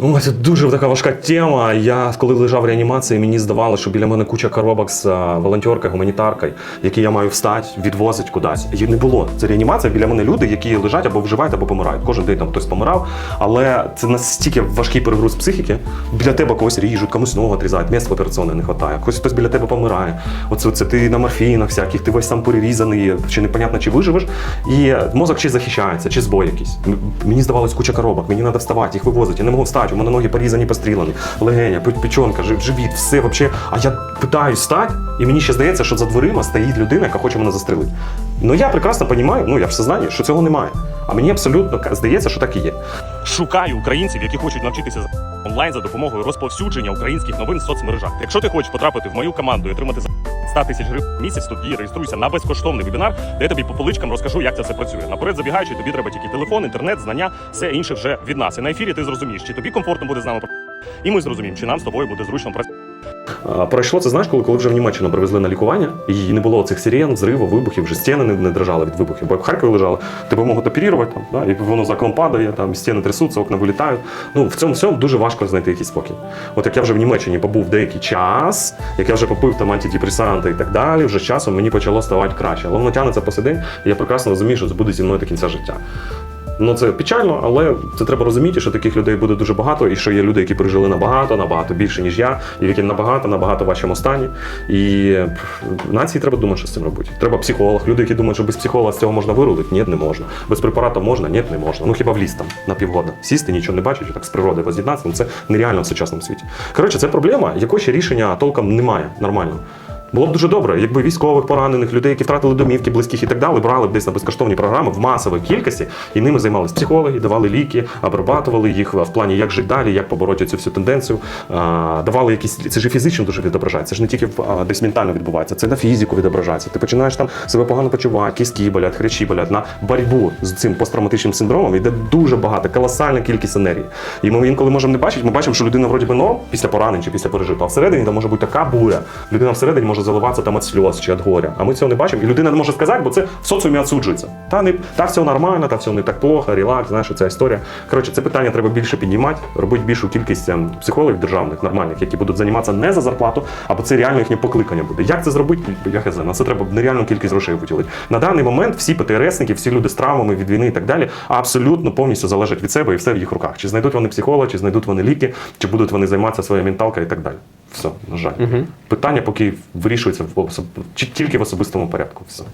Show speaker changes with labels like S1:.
S1: Ой, це дуже така важка тема. Я коли лежав в реанімації, мені здавалося, що біля мене куча коробок з волонтеркою, гуманітаркою, які я маю встати, відвозить кудись. Її не було. Це реанімація. Біля мене люди, які лежать або вживають, або помирають. Кожен день там хтось помирав. Але це настільки важкий перегруз психіки. Біля тебе когось ріжуть, комусь ногу отрізають, місць операційне не вистачає. Хтось хтось біля тебе помирає. Оце, це ти на морфінах всяких, ти весь сам перерізаний, чи непонятно, чи виживеш. І мозок чи захищається, чи збой якийсь. Мені здавалось куча коробок, мені треба вставати, їх вивозити. Я не можу встати, у мене ноги порізані, постріляні, легеня, пе- печонка, живіт, все вообще. А я питаюсь стать, і мені ще здається, що за дверима стоїть людина, яка хоче мене застрелити. Ну я прекрасно розумію, ну я в сознанні, що цього немає. А мені абсолютно здається, що так і є.
S2: Шукаю українців, які хочуть навчитися онлайн за допомогою розповсюдження українських новин в соцмережах. Якщо ти хочеш потрапити в мою команду і отримати за 100 тисяч гривень в місяць, тоді реєструйся на безкоштовний вебінар, де я тобі по поличкам розкажу, як це все працює. Наперед забігаючи, тобі треба тільки телефон, інтернет, знання, все інше вже від нас. І на ефірі ти зрозумієш, чи тобі комфортно буде з нами і ми зрозуміємо, чи нам з тобою буде зручно працювати.
S1: Пройшло це, знаєш, коли, коли вже в Німеччину привезли на лікування, і не було цих сирен, взриву, вибухів, вже стіни не, не дрожали від вибухів. Бо в Харкові лежали, тебе можуть оперувати, там, да, і воно за окном падає, там стіни трясуться, окна вилітають. Ну в цьому всьому дуже важко знайти якийсь спокій. От як я вже в Німеччині побув деякий час, як я вже попив там антидепресанти і так далі, вже часом мені почало ставати краще. Але воно тягнеться по сей і я прекрасно розумію, що це буде зі мною до кінця життя. Ну це печально, але це треба розуміти, що таких людей буде дуже багато, і що є люди, які пережили набагато, набагато більше, ніж я, і які набагато, набагато в вашому стані. І нації треба думати, що з цим робити. Треба психолог. Люди, які думають, що без психолога з цього можна вирулити, ні, не можна. Без препарату можна, ні, не можна. Ну хіба в ліс там на півгода. Сісти, нічого не бачити, так з природи воз'єднатися, ну це нереально в сучасному світі. Коротше, це проблема, якої ще рішення толком немає нормального. Було б дуже добре, якби військових поранених, людей, які втратили домівки, близьких і так далі, брали б десь на безкоштовні програми в масовій кількості, і ними займалися психологи, давали ліки, обрабатували їх в плані, як жити далі, як побороти цю всю тенденцію. Давали якісь це ж фізично дуже відображається. Це ж не тільки десь ментально відбувається, це на фізику відображається. Ти починаєш там себе погано почувати, кістки болять, хрящі болять. На боротьбу з цим посттравматичним синдромом йде дуже багато, колосальна кількість енергії. І ми інколи можемо не бачити, ми бачимо, що людина вроді би норм після поранень чи після пережитого, а всередині там може бути така буря. Людина всередині може заливатися там від сльоз чи від горя. А ми цього не бачимо. І людина не може сказати, бо це в соціумі відсуджується. Та не та все нормально, та все не так плохо, релакс, знаєш, ця історія. Коротше, це питання треба більше піднімати, робити більшу кількість ем, психологів державних, нормальних, які будуть займатися не за зарплату, або це реально їхнє покликання буде. Як це зробити? Я хз. На це треба нереальну кількість грошей виділити. На даний момент всі ПТРСники, всі люди з травмами від війни і так далі, абсолютно повністю залежать від себе і все в їх руках. Чи знайдуть вони психолога, чи знайдуть вони ліки, чи будуть вони займатися своєю менталкою і так далі. Все, на жаль. Питання поки вирішується в особ... тільки в особистому порядку. Все.